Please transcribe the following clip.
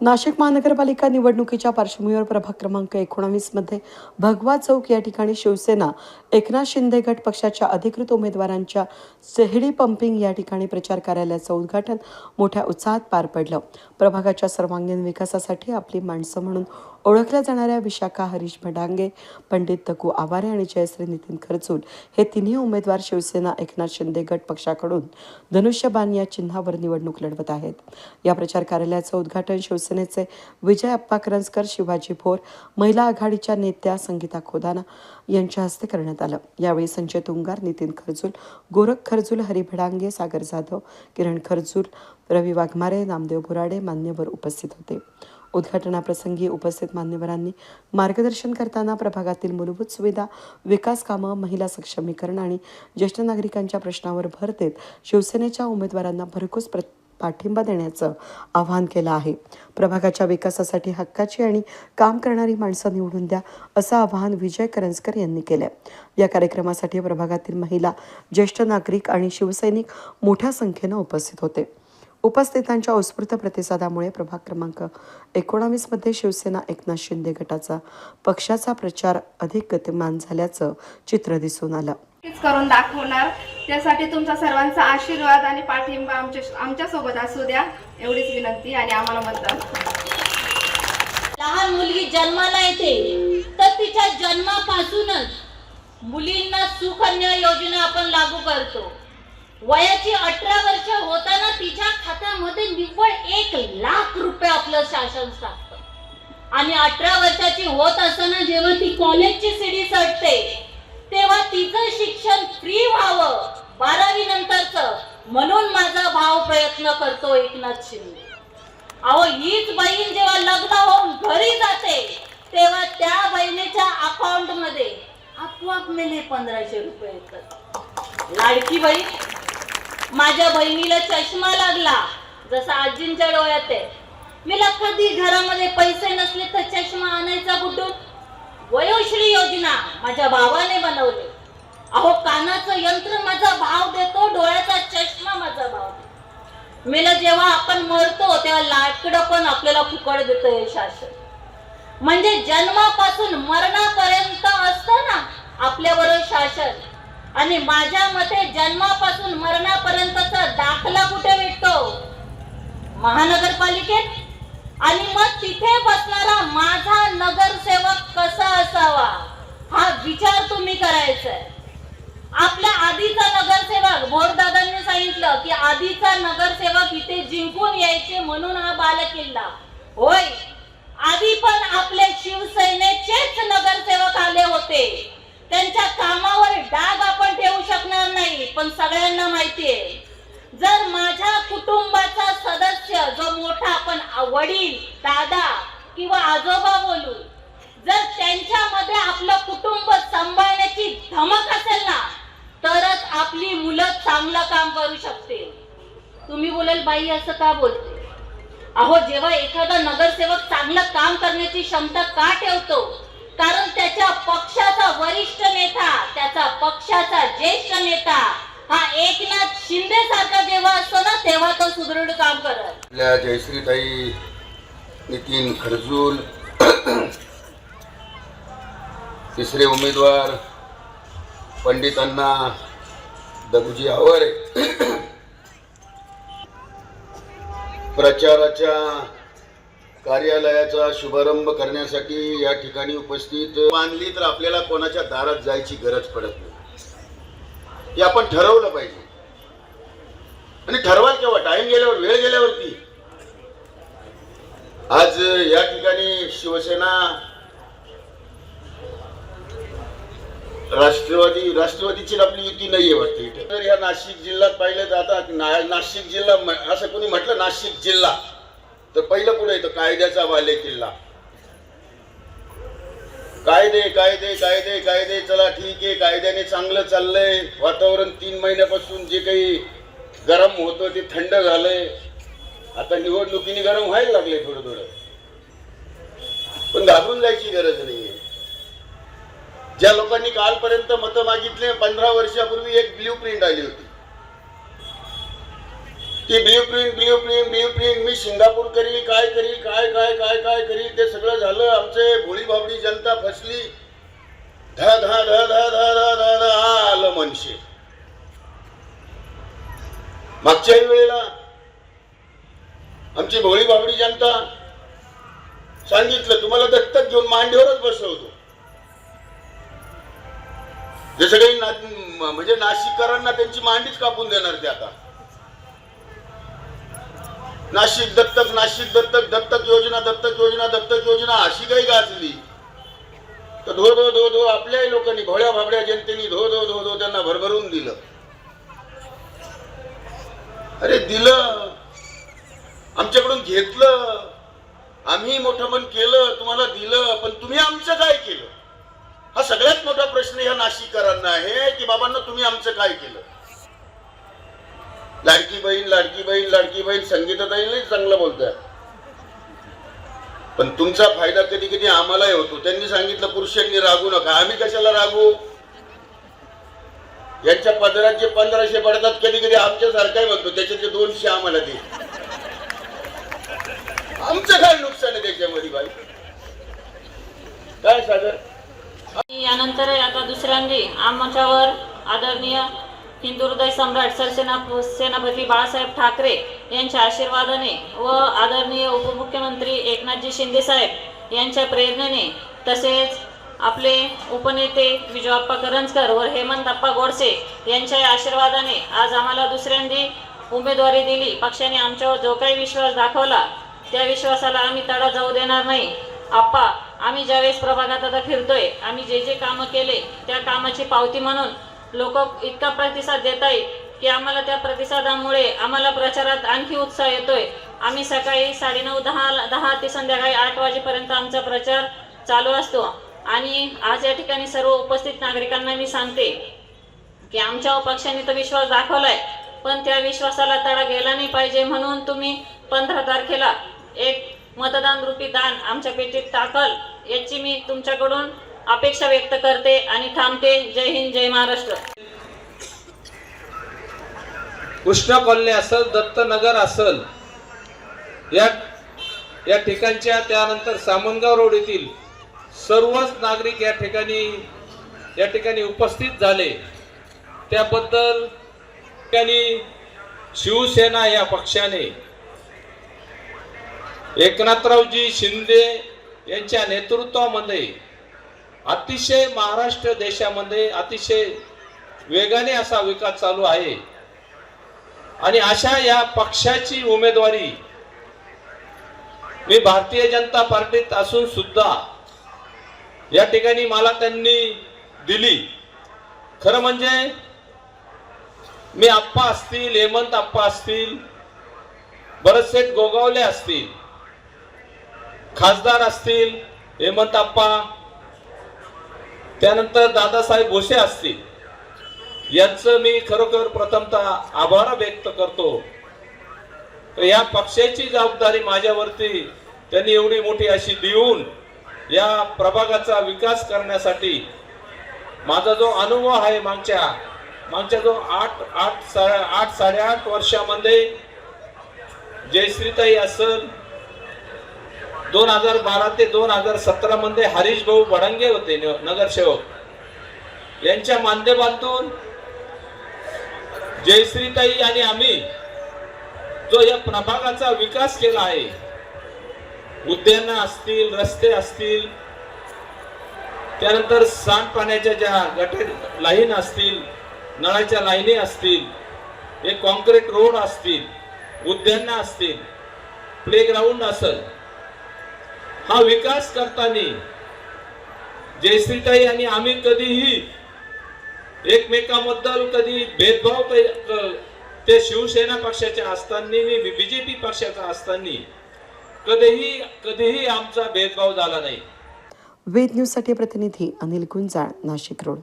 नाशिक महानगरपालिका निवडणुकीच्या पार्श्वभूमीवर प्रभाग क्रमांक एकोणावीसमध्ये भगवा चौक या ठिकाणी शिवसेना एकनाथ शिंदे गट पक्षाच्या अधिकृत उमेदवारांच्या सेहडी पंपिंग या ठिकाणी प्रचार कार्यालयाचं उद्घाटन मोठ्या उत्साहात पार पडलं. प्रभागाच्या सर्वांगीण विकासासाठी आपली माणसं म्हणून ओळखल्या जाणाऱ्या विशाखा हरीश भडांगे पंडित तकू आवारे आणि जयश्री नितीन खरचूल हे तिन्ही उमेदवार शिवसेना एकनाथ शिंदे गट पक्षाकडून धनुष्यबाण या चिन्हावर निवडणूक लढवत आहेत. या प्रचार कार्यालयाचं उद्घाटन शिवसेनेचे विजय अप्पा करंजकर शिवाजी भोर महिला आघाडीच्या नेत्या संगीता खोदाना यांच्या हस्ते करण्यात आलं. यावेळी संजय तुंगार नितीन खरजूल गोरख खरजूल हरी भडांगे सागर जाधव किरण खरजूल रवी वाघमारे नामदेव बुराडे मान्यवर उपस्थित होते. उद्घाटनाप्रसंगी उपस्थित मान्यवरांनी मार्गदर्शन करताना प्रभागातील मूलभूत सुविधा विकास कामं महिला सक्षमीकरण आणि ज्येष्ठ नागरिकांच्या प्रश्नावर भर देत शिवसेनेच्या उमेदवारांना भरघोस प्र पाठिंबा देण्याचं आवाहन केलं आहे. प्रभागाच्या विकासासाठी हक्काची आणि काम करणारी माणसं निवडून द्या असं आवाहन विजय करंजकर यांनी केलं या कार्यक्रमासाठी प्रभागातील महिला ज्येष्ठ नागरिक आणि शिवसैनिक मोठ्या संख्येनं उपस्थित होते. उपस्थितांच्या उत्स्फूर्त प्रतिसादामुळे प्रभाग क्रमांक एकोणावीसमध्ये शिवसेना एकनाथ शिंदे गटाचा पक्षाचा प्रचार अधिक गतिमान झाल्याचं चित्र दिसून आलं. करून दाखवणार. त्यासाठी तुमचा सर्वांचा आशीर्वाद आणि पाठिंबा आमच्या आमच्यासोबत असू द्या. एवढीच विनंती आणि आम्हाला मतदान. लहान मुलगी जन्माला येते तर तिच्या जन्मापासूनच मुलींना सुकन्या योजना आपण लागू करतो. वयाची अठरा वर्ष होताना तिच्या खात्यामध्ये निव्वळ एक लाख रुपये आपलं शासन साधत आणि अठरा वर्षाची होत असताना जेव्हा ती कॉलेजची सीडी चढते तेव्हा तिचं शिक्षण फ्री व्हावं बारावी नंतरच. म्हणून माझा भाव प्रयत्न करतो एकनाथ शिंदे. अहो हीच बहीण जेव्हा लग्न होऊन घरी जाते तेव्हा त्या बहिणीच्या अकाउंटमध्ये आपोआप मेले पंधराशे रुपये येतात. लाडकी बहीण माझ्या बहिणीला चष्मा लागला. जसा आजींच्या डोळ्यात आहे. मला कधी घरामध्ये पैसे नसले तर चष्मा आणायचा बुडून वयोश्री योजना माझ्या भावाने बनवली. अहो कानाचं यंत्र माझा भाव देतो डोळ्याचा चष्मा माझा भाव देतो. मेला जेव्हा आपण मरतो तेव्हा लाकडं पण आपल्याला फुकट देत हे शासन. म्हणजे जन्मापासून मरणापर्यंत असतं ना आपल्यावर शासन. आणि माझ्या मते जन्मापासून मरणापर्यंतचा दाखला कुठे भेटतो? महानगरपालिकेत? आणि मग तिथे बसणारा माझा नगरसेवक कसा असावा? हा विचार तुम्ही करायचा आपल्या आधीचा नगरसेवक भोरदादांनी सांगितलं की आधीचा नगरसेवक इथे जिंकून यायचे म्हणून हा बालकिल्ला. होय. आधी पण आपले शिवसेनेचेच नगरसेवक आले होते. त्यांच्या कामावर डाग आपण ठेवू शकणार नाही पण सगळ्यांना माहितीये. जर माझ्या कुटुंबाचा सदस्य जो मोठा आपण वडील दादा किंवा आजोबा बोलू जर त्यांच्यामध्ये आपलं कुटुंब सांभाळण्याची धमक असेल ना तरच आपली मुलं चांगलं काम करू शकते तुम्ही बोलाल बाई असं का बोलते? अहो जेव्हा एखादा नगरसेवक चांगलं काम करण्याची क्षमता का ठेवतो? कारण त्याच्या पक्षाचा वरिष्ठ नेता त्याचा पक्षाचा ज्येष्ठ नेता हा एकनाथ शिंदे सारखा जेव्हा असतो ना तेव्हा तो सुदृढ काम करत. आपल्या जयश्रीताई नितीन खरजूल तिसरे उमेदवार पंडितांना दगुजी आवारे प्रचाराच्या कार्यालयाचा शुभारंभ करण्यासाठी या ठिकाणी उपस्थित मानली तर आपल्याला कोणाच्या दारात जायची गरज पडत नाही. हे आपण ठरवलं पाहिजे. आणि ठरवाल केव्हा? टाइम गेल्यावर वेळ गेल्यावरती. आज या ठिकाणी शिवसेना राष्ट्रवादी राष्ट्रवादीची आपली युती नाहीये वाटते इथे. तर या नाशिक जिल्ह्यात पाहिलं जातात नाशिक जिल्हा असं कोणी म्हटलं? नाशिक जिल्हा. तर पहिलं कुठं येतं? कायद्याचा बाले किल्ला. कायदे कायदे कायदे कायदे चला ठीक आहे कायद्याने चांगलं चाललंय. वातावरण तीन महिन्यापासून जे काही गरम होतं ते थंड झालंय. आता निवडणुकीने गरम व्हायला लागले थोडं थोडं. पण घाबरून जायची गरज नाहीये. ज्या लोकांनी कालपर्यंत मतं मागितले पंधरा वर्षापूर्वी एक ब्ल्यू प्रिंट आली होती. ती blue print blue print blue print मी सिंगापूर करील काय करील काय काय काय काय करील ते सगळं झालं. आमचे भोळी भाबडी जनता फसली. धा धा धा धा धा धा धा धा आलं मनशे. मागच्याही वेळेला आमची भोळी भाबडी जनता सांगितलं तुम्हाला दत्तक घेऊन मांडीवरच बसवतो. जसं काही ना म्हणजे नाशिककरांना त्यांची मांडीच कापून देणार ते आता. नाशिक दत्तक नाशिक दत्तक दत्तक योजना दत्तक योजना दत्तक योजना अशी काही गाजली. तर धो धो धो धो आपल्याही लोकांनी भोळ्या भाबड्या जनतेने धो धो धो धो त्यांना भरभरून दिलं. अरे दिलं. आमच्याकडून घेतलं. आम्ही मोठं मन केलं तुम्हाला दिलं पण तुम्ही आमचं काय केलं? हा सगळ्यात मोठा प्रश्न ह्या नाशिककरांना आहे की बाबांना तुम्ही आमचं काय केलं? लाडकी बहीण लाडकी बहीण लाडकी बहीण संगीताताईलाही चांगलं बोलतात पण तुमचा फायदा कधी कधी आम्हालाही होतो. त्यांनी सांगितलं पुरुषांनी रागू नका. आम्ही कशाला रागू? यांच्या पदरात जे पंधराशे पडतात कधी कधी आमच्यासारखाही म्हणतो त्याच्यातले दोनशे आम्हाला दे. आमचं काय नुकसान आहे त्याच्यामध्ये बाई? काय सागर यानंतर आता दुसऱ्यांनी आमच्यावर आदरणीय हिंदुहृदय सम्राट सरसेना सेनापती बाळासाहेब ठाकरे यांच्या आशीर्वादाने व आदरणीय उपमुख्यमंत्री एकनाथजी शिंदे साहेब यांच्या प्रेरणेने तसेच आपले उपनेते विजयप्पा करंजकर व हेमंतप्पा गोडसे यांच्या आशीर्वादाने आज आम्हाला दुसऱ्यांदी उमेदवारी दिली. पक्षाने आमच्यावर जो काही विश्वास दाखवला त्या विश्वासाला आम्ही तडा जाऊ देणार नाही. आप्पा आम्ही ज्यावेळेस प्रभागात आता फिरतोय आम्ही जे जे कामं केले त्या कामाची पावती म्हणून लोक इतका प्रतिसाद देत आहे की आम्हाला त्या प्रतिसादामुळे आम्हाला प्रचारात आणखी उत्साह येतोय. आम्ही सकाळी साडेनऊ दहा दहा ते संध्याकाळी आठ वाजेपर्यंत आमचा प्रचार चालू असतो. आणि आज या ठिकाणी सर्व उपस्थित नागरिकांना मी सांगते की आमच्या पक्षाने तर विश्वास दाखवलाय पण त्या विश्वासाला तडा गेला नाही पाहिजे म्हणून तुम्ही पंधरा तारखेला एक मतदान रूपी दान आमच्या पेटीत टाकल याची मी तुमच्याकडून अपेक्षा व्यक्त करते आणि थांबते. जय हिंद जय महाराष्ट्र. कृष्णा कॉलनी असल दत्तनगर असल या या ठिकाणच्या त्यानंतर सामनगाव रोड येथील सर्वच नागरिक या ठिकाणी या ठिकाणी उपस्थित झाले. त्याबद्दल ठिकाणी शिवसेना या पक्षाने एकनाथरावजी शिंदे यांच्या नेतृत्वामध्ये अतिशय महाराष्ट्र देशामध्ये अतिशय वेगाने असा विकास चालू आहे. आणि अशा या पक्षाची उमेदवारी मी भारतीय जनता पार्टीत असून सुद्धा या ठिकाणी मला त्यांनी दिली. खरं म्हणजे मी आप्पा असतील हेमंत आप्पा असतील भरतसेठ गोगावले असतील खासदार असतील हेमंत आप्पा त्यानंतर दादासाहेब भोसे असतील. यांचं मी खरोखर प्रथमतः आभार व्यक्त करतो. तर या पक्षाची जबाबदारी माझ्यावरती त्यांनी एवढी मोठी अशी देऊन या प्रभागाचा विकास करण्यासाठी माझा जो अनुभव आहे मागच्या मागच्या जो आठ आठ सा- आठ साडेआठ वर्षामध्ये जयश्रीताई असल दोन हजार बारा ते दोन हजार सतरा मध्ये हरीश भाऊ बडंगे होते नगर नगरसेवक. यांच्या माध्यमातून जयश्रीताई आणि आम्ही जो या प्रभागाचा विकास केला आहे उद्यानं असतील रस्ते असतील त्यानंतर सांडपाण्याच्या ज्या गटे लाईन असतील नळाच्या लाईनी असतील हे कॉन्क्रीट रोड असतील उद्यानं असतील प्लेग्राऊंड असेल हा विकास करताना जयश्रीताई आणि आम्ही कधीही एकमेकाबद्दल कधी भेदभाव ते शिवसेना पक्षाच्या असताना बीजेपी पक्षाचा असताना कधीही कधीही आमचा भेदभाव झाला नाही. वेद न्यूजसाठी प्रतिनिधी अनिल गुंजाळ नाशिक रोड.